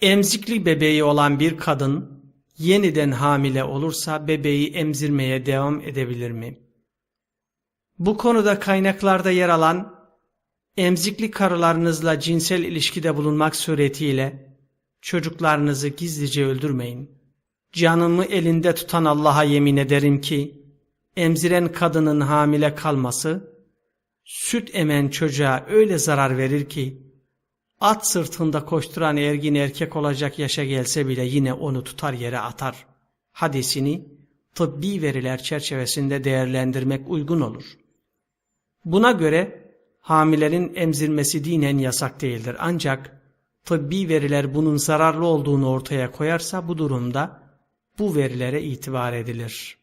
Emzikli bebeği olan bir kadın yeniden hamile olursa bebeği emzirmeye devam edebilir mi? Bu konuda kaynaklarda yer alan emzikli karılarınızla cinsel ilişkide bulunmak suretiyle çocuklarınızı gizlice öldürmeyin. Canımı elinde tutan Allah'a yemin ederim ki emziren kadının hamile kalması süt emen çocuğa öyle zarar verir ki at sırtında koşturan ergin erkek olacak yaşa gelse bile yine onu tutar yere atar. Hadisini tıbbi veriler çerçevesinde değerlendirmek uygun olur. Buna göre hamilerin emzirmesi dinen yasak değildir. Ancak tıbbi veriler bunun zararlı olduğunu ortaya koyarsa bu durumda bu verilere itibar edilir.